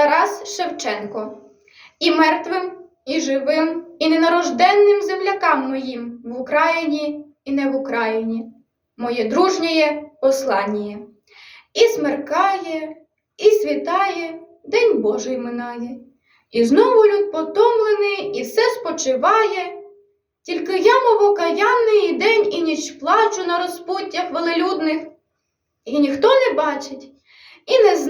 Тарас Шевченко. І мертвим, і живим, і ненарожденним землякам моїм в Україні і не в Україні. Моє дружнє послання. І смеркає, і світає, день Божий минає. І знову люд потомлений, і все спочиває. Тільки я, мов окаянний, і день і ніч плачу на розпуттях велелюдних, і ніхто не бачить, і не знає,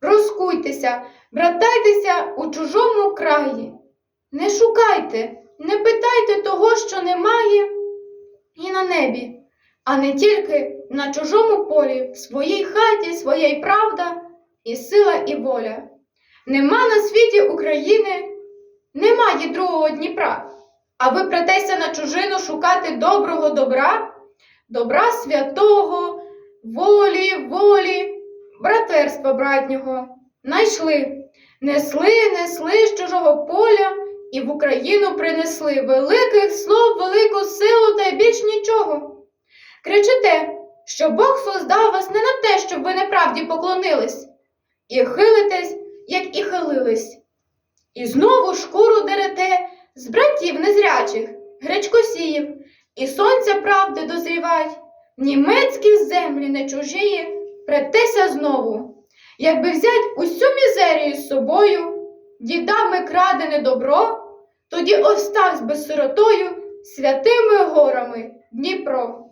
Розкуйтеся, братайтеся у чужому краї. Не шукайте, не питайте того, що немає і на небі, а не тільки на чужому полі, в своїй хаті, своя й правда, і сила, і воля. Нема на світі України, немає другого Дніпра. А ви претеся на чужину шукати доброго добра, добра святого, волі, волі, братерства братнього. Найшли, несли, несли з чужого поля і в Україну принесли великих слов, велику силу та й більш нічого. Кричите, що Бог создав вас не на те, щоб ви неправді поклонились, і хилитесь, як і хилились. І знову шкуру дерете з братів незрячих, гречкосіїв, і сонця правди дозрівать, німецькі землі не чужії, претеся знову. Якби взять усю мізерію з собою, дідами крадене добро, тоді оставсь би сиротою святими горами Дніпро.